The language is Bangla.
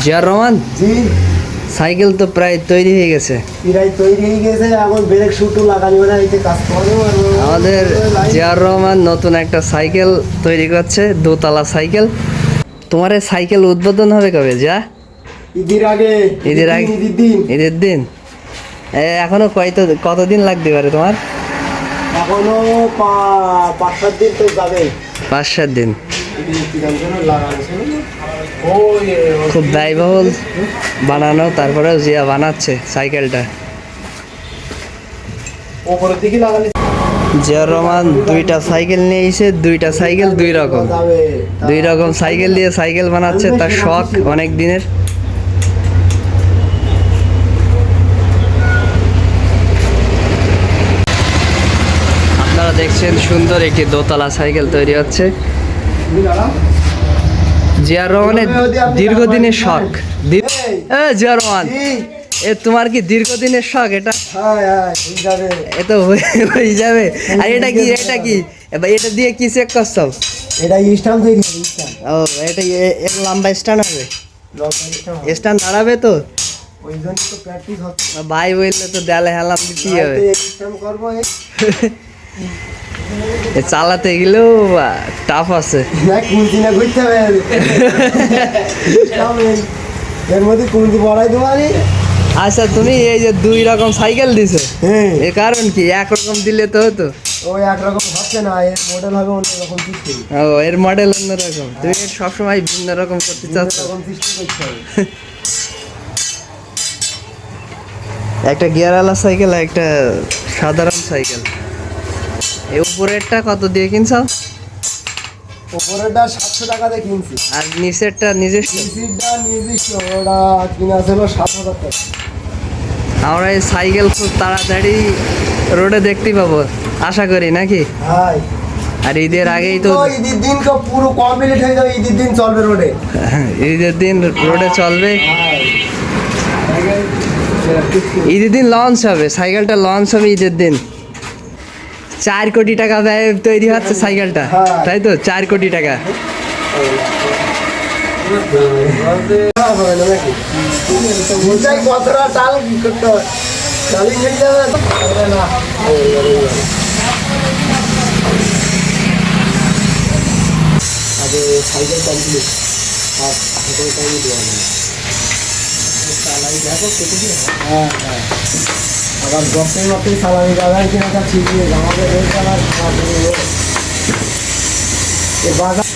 জিয়ার রহমান? জি। সাইকেল তো প্রায় তৈরি হয়ে গেছে। প্রায় তৈরি হয়ে গেছে এখন ব্রেক শুটু লাগানি মানে এই কাজ করব আমাদের জিয়ার রহমান নতুন একটা সাইকেল তৈরি করছে দোতলা সাইকেল। তোমার সাইকেল উদ্বোধন হবে কবে যা ঈদের আগে ঈদের আগে। ঈদের দিন। ঈদের দিন? এখনও কয়তো কতদিন লাগতে পারে তোমার? এখনও পাঁচ সাত দিন তো যাবে পাঁচ সাত দিন। খুব ব্যয়বহুল বানানো তারপরেও জিয়া বানাচ্ছে সাইকেলটা। জিয়ার রহমান দুইটা সাইকেল নিয়ে এসে দুইটা সাইকেল দুই রকম। দুই রকম সাইকেল দিয়ে সাইকেল বানাচ্ছে, তার শখ অনেক দিনের। আপনারা দেখছেন সুন্দর একটি দোতলা সাইকেল তৈরি হচ্ছে। জিয়ার রহমানের দীর্ঘদিনের শখ। জিয়ার রহমান এ তোমার কি দীর্ঘদিনের শখ? এটা এ তো হয়ে যাবে। আর এটা কি এটা কি? এটা দিয়ে কি চেক করছ? এটা স্টাম্প তৈরি ও এটা এর লম্বা স্ট্যান্ড হবে। স্ট্যান্ড দাঁড়াবে তো? ভাই বললে তো দেয়ালে হেলাম দিতেই হবে? করব চালাতে গেলেও টাফ আছে। ঘুরতে হবে। এর মধ্যে আচ্ছা তুমি এই যে দুই রকম সাইকেল দিছো। হ্যাঁ। এ কারণ কি? একরকম দিলে তো হতো। ওই একরকম হচ্ছে না এর মডেল হবে সিস্টেম ও এর মডেল অন্যরকম তুমি সবসময় ভিন্ন রকম করতে চাচ্ছ। একটা গিয়ারওয়ালা সাইকেল আর একটা সাধারণ সাইকেল এই উপরেরটা কত দিয়ে কিনছো ওপরেরটা সাতশো টাকাতে কিনছি। আর নিচেরটা নিজস্ব? সিটটা নির্দিষ্ট ওটা কিনা ছিল সাত হাজার টাকা। আমরা এই সাইকেল খুব তাড়াতাড়ি রোডে দেখতেই পাবো আশা করি নাকি? আর ঈদের আগেই তো ঈদের দিন তো পুরো কমপ্লিট হয়ে যাবে ঈদের দিন চলবে রোডে। ঈদের দিন রোডে চলবে? ঈদের দিন লঞ্চ হবে সাইকেলটা লঞ্চ হবে ঈদের দিন। চার কোটি টাকা ব্যয় তৈরি হচ্ছে সাইকেলটা হ্যাঁ। তাই তো? চার কোটি টাকা। বুঝাই কতটা টাল করতে হয়? টালি হয়ে যাবে? না আগে সাইকেল কমপ্লিট আর সাইকেল টাইম দেওয়া নেই চালাই দেখো কেটে দিয়ে হ্যাঁ হ্যাঁ। আবার গপ্পে গপ্পে সালামি বাজার কেনাটা ঠিক আমাদের এই বাজার